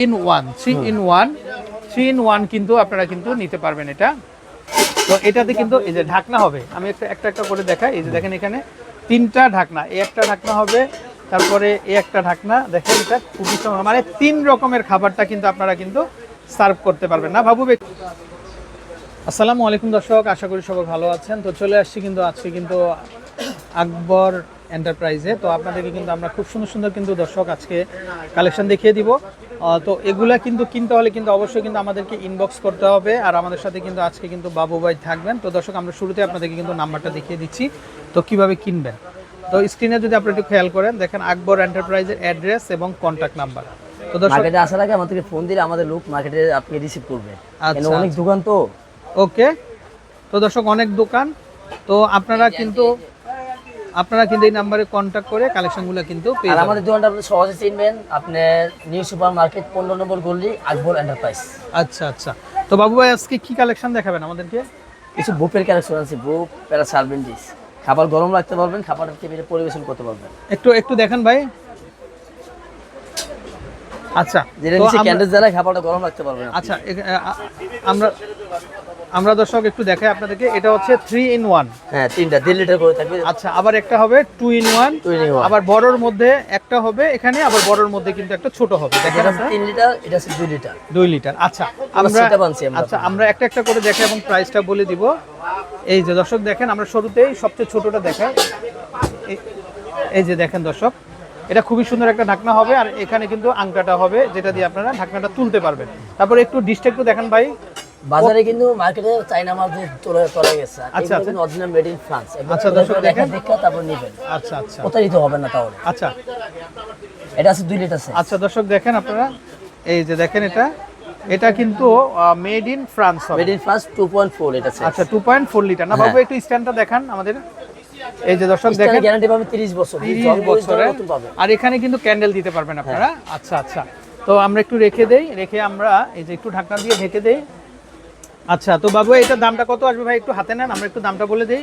In one three in one three in one কিন্তু আপনারা কিন্তু নিতে পারবেন এটা। তো এটাতে কিন্তু এই যে ঢাকনা হবে আমি একটা একটা একটা করে দেখাই। এই যে দেখেন এখানে তিনটা ঢাকনা এই একটা ঢাকনা হবে তারপরে এই একটা ঢাকনা দেখেন এটা খুবই। মানে তিন রকমের খাবারটা কিন্তু আপনারা কিন্তু সার্ভ করতে পারবেন না বাবু বে- আসসালামু আলাইকুম দর্শক আশা করি সবাই ভালো আছেন। তো চলে আসছি কিন্তু আজকে কিন্তু আকবর এন্টারপ্রাইজে তো আপনাদেরকে কিন্তু আমরা খুব সুন্দর সুন্দর কিন্তু দর্শক আজকে কালেকশন দেখিয়ে দিব। তো এগুলা কিন্তু কিনতে হলে কিন্তু অবশ্যই কিন্তু আমাদেরকে ইনবক্স করতে হবে। আর আমাদের সাথে কিন্তু আজকে কিন্তু বাবু ভাই থাকবেন। তো দর্শক আমরা শুরুতে আপনাদেরকে কিন্তু নাম্বারটা দেখিয়ে দিচ্ছি। তো কীভাবে কিনবেন? তো স্ক্রিনে যদি আপনি একটু খেয়াল করেন দেখেন আকবর এন্টারপ্রাইজের অ্যাড্রেস এবং কন্ট্যাক্ট নাম্বার তো দর্শক মার্কেটে আসার আগে আমাদেরকে ফোন দিলে আমাদের লোক মার্কেটে আপনি রিসিভ করবে। আচ্ছা, অনেক দোকান তো। ওকে তো দর্শক অনেক দোকান। তো আপনারা কিন্তু আপনারা কিন্তু এই নাম্বারে কন্ট্যাক্ট করে কালেকশনগুলো কিন্তু পেয়ে আর যাবেন। আমাদের দোকানটা আপনি সহজে চিনবেন। আপনি নিউ সুপার মার্কেট পনেরো নম্বর গলি আকবর এন্টারপ্রাইজ আচ্ছা আচ্ছা। তো বাবু ভাই আজকে কি কালেকশন দেখাবেন আমাদেরকে? কিছু বুপের কালেকশন আছে বুপ প্যারা সার্ভেন্টিস খাবার গরম রাখতে পারবেন খাবারের টেবিলে পরিবেশন করতে পারবেন। একটু একটু দেখেন ভাই। আচ্ছা যেটা নিচে ক্যান্ডেল জ্বালায় খাবারটা গরম রাখতে পারবেন আচ্ছা আমরা আমরা দর্শক একটু দেখাই আপনাদেরকে এটা হচ্ছে থ্রি ইন ওয়ান হ্যাঁ তিনটা দেড় লিটার করে থাকবে। আচ্ছা আবার একটা হবে two in one Two in one। আবার বড়র মধ্যে একটা হবে এখানে আবার বড়র মধ্যে কিন্তু একটা ছোট হবে। দেখেন তিন লিটার এটা আছে দুই লিটার দুই লিটার আচ্ছা আমরা সেটা বানছি আমরা। আচ্ছা আমরা একটা একটা করে দেখে এবং প্রাইসটা বলে দিব। এই যে দর্শক দেখেন আমরা শুরুতেই সবচেয়ে ছোটটা দেখাই। এই যে দেখেন দর্শক এটা খুবই সুন্দর একটা ঢাকনা হবে আর এখানে কিন্তু আংটাটা হবে যেটা দিয়ে আপনারা ঢাকনাটা তুলতে পারবেন। তারপর একটু ডিশটা একটু দেখেন ভাই। বাজারে কিন্তু মার্কেটে চাইনা মাল তোলা তোলা গেছে আচ্ছা, আচ্ছা। অরিজিনাল মেড ইন ফ্রান্স আচ্ছা, দর্শক দেখা দেখেন। দেখা তারপর নেবেন। আচ্ছা আচ্ছা। প্রতারিত হবে না তাহলে। আচ্ছা। এটা আছে দুই লিটার আছে আচ্ছা দর্শক দেখেন আপনারা। এই যে দেখেন এটা। এটা কিন্তু মেড ইন ফ্রান্স হবে। Made in France two point four এটা আছে আচ্ছা টু পয়েন্ট ফোর লিটার না বাবু হ্যাঁ। একটু স্ট্যান্ডটা দেখান আমাদের। এই যে দর্শক দেখেন গ্যারান্টি পাবেন 30 বছর। তিরিশ জল পরিষ্কার বছরে আর এখানে কিন্তু ক্যান্ডেল দিতে পারবেন আপনারা। আচ্ছা আচ্ছা। তো আমরা একটু রেখে দেই রেখে আমরা এই যে একটু ঢাকনা দিয়ে ঢেকে দেই। আচ্ছা তো বাবু এটার দামটা কত আসবে ভাই? একটু হাতে নেন আমরা একটু দামটা বলে দেই।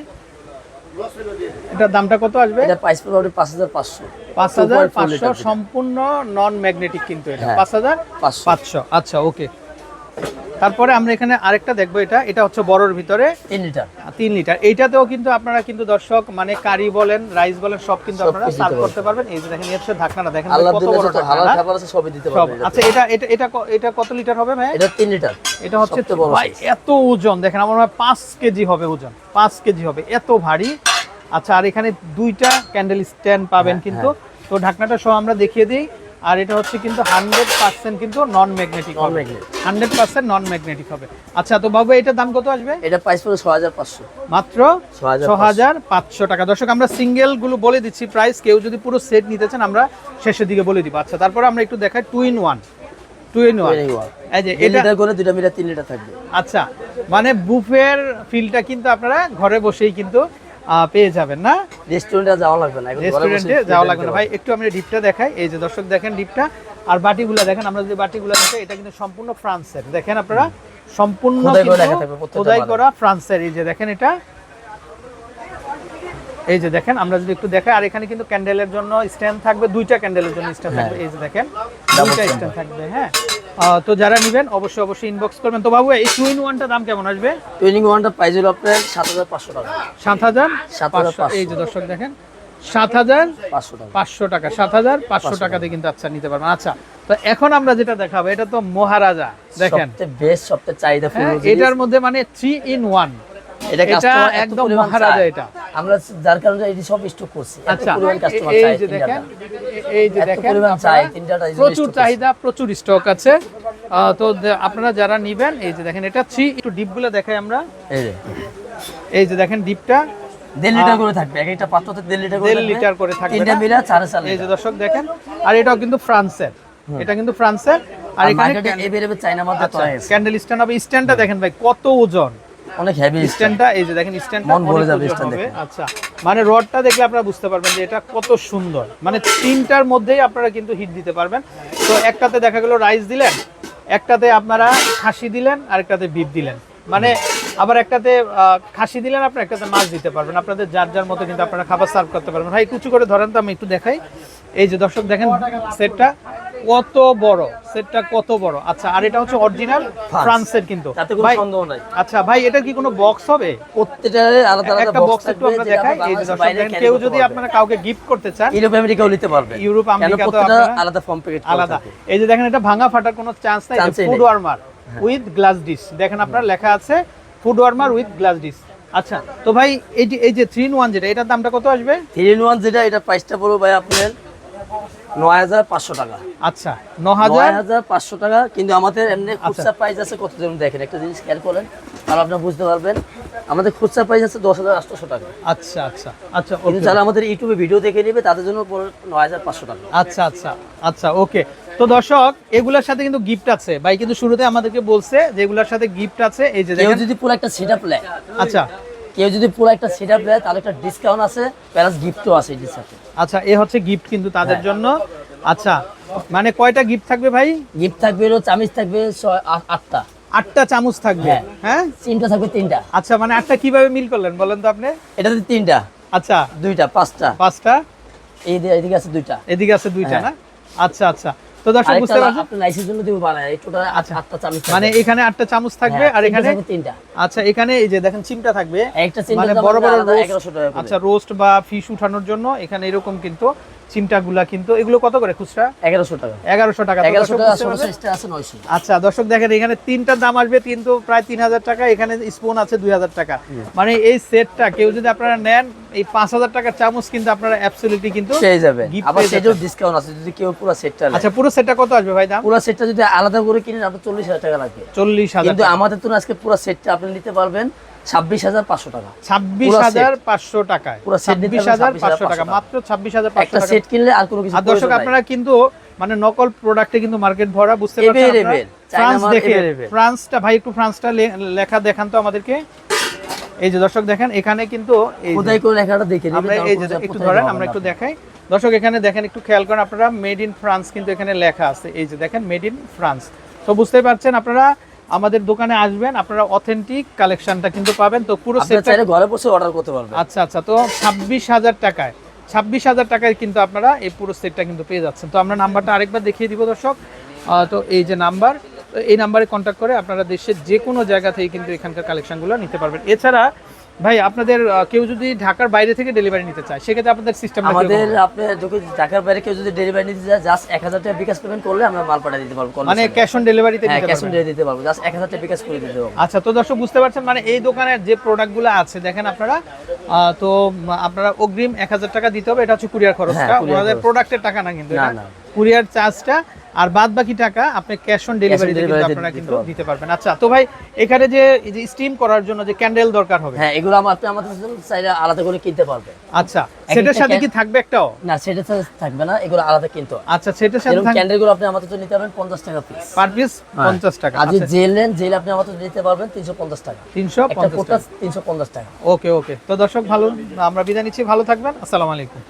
এটার দামটা কত আসবে? এটা প্রাইস পড়বে 5500 পাঁচ হাজার পাঁচশো। সম্পূর্ণ নন ম্যাগনেটিক কিন্তু এটা। হ্যাঁ। পাঁচ হাজার 500 পাঁচশো। আচ্ছা ওকে তারপরে আমরা এখানে আরেকটা দেখব এটা। এটা হচ্ছে বড়র ভিতরে। 3 লিটার। তিন লিটার। এইটাতেও কিন্তু আপনারা কিন্তু দর্শক মানে কারি বলেন রাইস বলেন সব কিন্তু আপনারা সার্ভ করতে পারবেন। এই যে দেখেন হচ্ছে ঢাকনাটা। দেখেন কত বড় ঢাকনা। আছে সবই দিতে সব। পারবেন। আচ্ছা এটা এটা এটা এটা কত লিটার হবে ভাই? এটা 3 লিটার। এটা হচ্ছে বড় ভাই এত ওজন। দেখেন আমার মনে হয় পাঁচ কেজি হবে ওজন। পাঁচ কেজি হবে। এত ভারী। আচ্ছা আর এখানে দুইটা ক্যান্ডেল স্ট্যান্ড পাবেন হ্যাঁ, কিন্তু। তো ঢাকনাটা সহ আমরা দেখিয়ে দিই। আর এটা হচ্ছে কিন্তু হান্ড্রেড পার্সেন্ট কিন্তু নন ম্যাগনেটিক হবে। হান্ড্রেড পার্সেন্ট নন ম্যাগনেটিক হবে। আচ্ছা তো বাবু এটার দাম কত আসবে? এটা প্রাইস পড়বে 6500 মাত্র 6500 ছ হাজার পাঁচশো টাকা। দর্শক আমরা সিঙ্গেলগুলো বলে দিচ্ছি। প্রাইস কেউ যদি পুরো সেট নিতে চান আমরা শেষের দিকে বলে দিব। আচ্ছা তারপরে আমরা একটু দেখাই two in one two in one এই যে এটা লিটার করে দুইটা মিলে 3 লিটার থাকবে। আচ্ছা মানে বুফের ফিলটা কিন্তু আপনারা ঘরে বসেই কিন্তু পেয়ে যাবেন না? রেস্টুরেন্টে যাওয়া লাগবে না রেস্টুরেন্টে যাওয়া লাগবে না। ভাই একটু আমি ডিপটা দেখাই। এই যে দর্শক দেখেন ডিপটা। আর বাটিগুলো দেখেন আমরা যদি বাটিগুলো দেখি এটা কিন্তু সম্পূর্ণ ফ্রান্সের। দেখেন আপনারা সম্পূর্ণ খোদাই করে ফ্রান্সের। এই যে দেখেন এটা। এই যে দেখেন আমরা যদি একটু দেখাই আর এখানে কিন্তু ক্যান্ডেলের জন্য স্ট্যান্ড থাকবে দুইটা ক্যান্ডেলের জন্য স্ট্যান্ড থাকবে। এই যে দেখেন দুইটা স্ট্যান্ড থাকবে হ্যাঁ। তো যারা নেবেন অবশ্যই অবশ্যই ইনবক্স করবেন। তো বাবু এই টু ইন ওয়ানটা দাম কেমন আসবে? টুইনিং ওয়ানটা প্রাইস হলো আপনার 7500 টাকা। সাত হাজার 7,500 এই যে দর্শক দেখেন সাত হাজার 500 টাকা। পাঁচশো টাকা সাত হাজার পাঁচশো টাকাতে কিন্তু আচ্ছা নিতে পারবেন। আচ্ছা তো এখন আমরা যেটা দেখাবো এটা তো মহারাজা দেখেন। বেস্ট সবচেয়ে চাহিদা হ্যাঁ, এটার মধ্যে মানে থ্রি ইন ওয়ান এটা কাস্টমার একদম মহারাজা এটা। আমরা যার কারণে এটি সব স্টক করছি আচ্ছা এই যে দেখেন এই যে দেখেন চাই, তিনটাটা প্রচুর চাহিদা প্রচুর স্টক আছে। তো আপনারা যারা নিবেন এই যে দেখেন এটা থ্রি একটু ডিপগুলো দেখাই আমরা। এই যে। এই যে দেখেন ডিপটা দেড় লিটার করে থাকবে এক একটা পাত্রতে দেড় লিটার করে দেড় লিটার করে থাকবে তিনটা মিলা সাড়ে চার এই যে দর্শক দেখেন আর এটাও কিন্তু ফ্রান্সের। এটা কিন্তু ফ্রান্সের। আর এখানে ক্যান্ডেল স্ট্যান্ড হবে স্ট্যান্ডটা দেখেন ভাই কত ওজন? অনেক হেভি স্ট্যান্ডটা এই যে দেখেন স্ট্যান্ডটা মন ভরে যাবে। দেখে। আচ্ছা মানে রডটা দেখলে আপনারা বুঝতে পারবেন যে এটা কত সুন্দর। মানে তিনটার মধ্যেই আপনারা কিন্তু হিট দিতে পারবেন। তো একটাতে দেখা গেল রাইস দিলেন একটাতে আপনারা খাসি দিলেন আর একটাতে বিফ দিলেন। মানে আবার একটাতে খাসি দিলেন আপনার একটাতে মাছ দিতে পারবেন। আপনাদের যার যার মতো কিন্তু আপনারা খাবার সার্ভ করতে পারবেন। ভাই কুচু করে ধরেন তো আমি একটু দেখাই। এই যে দর্শক দেখেন সেটটা কত বড় সেটটা কত বড়। আচ্ছা আর এটা হচ্ছে অরিজিনাল ফ্রান্সের কিন্তু। তাতে কোনো সন্দেহ নাই। আচ্ছা ভাই এটা কি কোনো বক্স হবে? প্রত্যেকটা আলাদা আলাদা একটা বক্স একটু আমরা দেখাই। এই যে দর্শক দেখেন কেউ যদি আপনারা কাউকে গিফট করতে চান ইউরোপ আমেরিকাও নিতে পারবে। ইউরোপ আমেরিকা তো আপনারা- আলাদা ফর্ম প্যাকেট আলাদা। এই যে দেখেন এটা ভাঙা ফাটার কোনো চান্স নাই। Food warmer with glass dish দেখেন আপনার লেখা আছে food warmer with glass dish আচ্ছা তো ভাই এই যে এই যে থ্রি ইন ওয়ান যেটা এটার দামটা কত আসবে? থ্রি ইন ওয়ান যেটা এটা প্রাইসটা পড়বে ভাই আপনার। নয় হাজার পাঁচশো টাকা। আচ্ছা নয় হাজার? হাজার পাঁচশো টাকা কিন্তু আমাদের এমনি খুচরা প্রাইস আছে কত যেমন দেখেন একটা জিনিস খেয়াল করেন তাহলে আপনারা বুঝতে পারবেন আমাদের খুচরা প্রাইস আছে দশ হাজার আটশোশো টাকা। আচ্ছা আচ্ছা আচ্ছা কিন্তু যারা আমাদের ইউটিউবে ভিডিও দেখে নেবে তাদের জন্য নয় হাজার পাঁচশো টাকা। আচ্ছা আচ্ছা আচ্ছা ওকে তো দর্শক এগুলোর সাথে কিন্তু গিফট আছে। ভাই কিন্তু শুরুতে আমাদেরকে বলছে যে এগুলোর সাথে গিফট আছে এই যে যদি পুরো একটা সেট আপ আচ্ছা। কেউ যদি পুরো একটা সেট আপ নেয় তাহলে একটা ডিসকাউন্ট আছে প্লাস গিফটও আছে এটির সাথে। আচ্ছা এ হচ্ছে গিফট কিন্তু তাদের হ্যাঁ। জন্য। আচ্ছা মানে কয়টা গিফট থাকবে ভাই? গিফট থাকবে চামিচ থাকবে আটটা। আটটা চামচ থাকবে হ্যাঁ। হ্যাঁ? চিমটা থাকবে তিনটা। আচ্ছা মানে আটটা কীভাবে মিল করলেন বলেন তো আপনি? এটা এটাতে তিনটা। আচ্ছা। দুইটা পাঁচটা। পাঁচটা? এইদিকে আছে দুইটা। এদিকে আছে দুইটা না? হ্যাঁ। আচ্ছা আচ্ছা। তো দর্শক বুঝতে পারছেন? আপনার লাইসের জন্য দিব বানায় এই টোটাল আচ্ছা। আটটা চামিচ। মানে এখানে আটটা চামচ থাকবে আর এখানে তিনটা। আচ্ছা এখানে এই যে দেখেন চিমটা থাকবে। একটা মানে বড় বড় আলাদা রোস্ট 1100 টাকা করে। আচ্ছা রোস্ট বা ফিশ উঠানোর জন্য এখানে এরকম কিন্তু চিমটাগুলা কিন্তু এগুলো কত করে খুচরা? এগারোশো টাকা। এগারোশো টাকা আচ্ছা দর্শক দেখেন এখানে তিনটার দাম আসবে কিন্তু প্রায় তিন হাজার টাকা এখানে স্পুন আছে দুই হাজার টাকা। মানে এই সেটটা কেউ যদি আপনারা নেন এই পাঁচ হাজার টাকার চামচ কিন্তু আপনারা অ্যাবসলিউটলি কিন্তু পেয়ে যাবে। আবার সেটাও ডিসকাউন্ট আছে যদি কেউ পুরো সেটটা আচ্ছা পুরো সেটটা কত আসবে ভাই দাম? পুরো সেটটা যদি আলাদা করে কিনেন আপনার চল্লিশ হাজার টাকা লাগবে। চল্লিশ হাজার কিন্তু আমাদের তো আজকে পুরো সেটটা আপনি নিতে পারবেন ছাব্বিশ হাজার পাঁচশো টাকা। ছাব্বিশ হাজার পাঁচশো টাকায়। পুরো ছাব্বিশ হাজার পাঁচশো টাকা। মাত্র ছাব্বিশ হাজার একটা সেট কিনলে আর কোনো কিছু দর্শক আপনারা কিন্তু মানে নকল প্রোডাক্টে কিন্তু মার্কেট ভরা বুঝতে পারছেন ফ্রান্স দেখে ফ্রান্সটা ভাই একটু ফ্রান্সটা লেখা দেখান তো আমাদেরকে। এই যে দর্শক দেখেন এখানে কিন্তু লেখাটা দেখে আমরা এই যে একটু ধরেন আমরা একটু দেখাই। দর্শক এখানে দেখেন একটু খেয়াল করেন আপনারা মেড ইন ফ্রান্স কিন্তু এখানে লেখা আছে। এই যে দেখেন মেড ইন ফ্রান্স তো বুঝতেই পারছেন আপনারা আমাদের দোকানে আসবেন আপনারা অথেন্টিক কালেকশনটা কিন্তু পাবেন। তো পুরো সেটটা ঘরে বসে অর্ডার করতে পারবেন। আচ্ছা আচ্ছা তো ছাব্বিশ হাজার টাকায় ছাব্বিশ হাজার টাকায় কিন্তু আপনারা এই পুরো সেটটা কিন্তু পেয়ে যাচ্ছেন। তো আমরা নাম্বারটা আরেকবার দেখিয়ে দিব দর্শক। তো এই যে নাম্বার এই নাম্বারে কন্ট্যাক্ট করে আপনারা দেশের যে কোনো জায়গা থেকে কিন্তু এখানকার কালেকশনগুলো নিতে পারবেন। এছাড়া ভাই আপনাদের কেউ যদি ঢাকার বাইরে থেকে ডেলিভারি নিতে চায় সেক্ষেত্রে আপনাদের সিস্টেম আমাদের আপনি যদি ঢাকার বাইরে কেউ যদি ডেলিভারি নিতে যায় জাস্ট এক হাজার টাকা বিকাশ পেমেন্ট করলে আমরা মাল পাঠিয়ে দিতে পারব মানে ক্যাশ অন ডেলিভারিতে হ্যাঁ ক্যাশ অন ডেলিভারি দিতে পারব জাস্ট এক হাজার টাকা বিকাশ করে দিতে পারব। আচ্ছা তো দর্শক বুঝতে পারছেন মানে এই দোকানের যে প্রোডাক্টগুলো আছে দেখেন আপনারা তো আপনারা অগ্রিম এক হাজার টাকা দিতে হবে এটা হচ্ছে কুরিয়ার খরচটা। হ্যাঁ, ওনাদের প্রোডাক্টের টাকা না কিন্তু না, না। কুরিয়ার চার্জটা আর বাদ বাকি টাকা আপনি ক্যাশ অন ডেলিভারি আপনারা কিন্তু দিতে পারবেন। আচ্ছা তো ভাই এখানে যে এই যে স্টিম করার জন্য যে ক্যান্ডেল দরকার হবে। হ্যাঁ এগুলো আমার আপনি আমাদের জন্য চাইলে আলাদা করে কিনতে পারবে আচ্ছা সেটার সাথে কি থাকবে একটাও? না সেটা তো থাকবে না এগুলো আলাদা কিনতে আচ্ছা সেটার সাথে যেরকম ক্যান্ডেলগুলো আপনি আমাদের জন্য নিতে পারবেন পঞ্চাশ টাকা পিস পার পিস পঞ্চাশ টাকা। আর যদি আচ্ছা। জেল নেন জেল আপনি আমাদের নিতে পারবেন তিনশো পঞ্চাশ টাকা। তিনশো একটা পঞ্চাশ পোটা তিনশো পঞ্চাশ টাকা। ওকে ওকে। তো দর্শক ভালো আমরা বিদায় নিচ্ছি ভালো থাকবেন। আসসালামু আলাইকুম।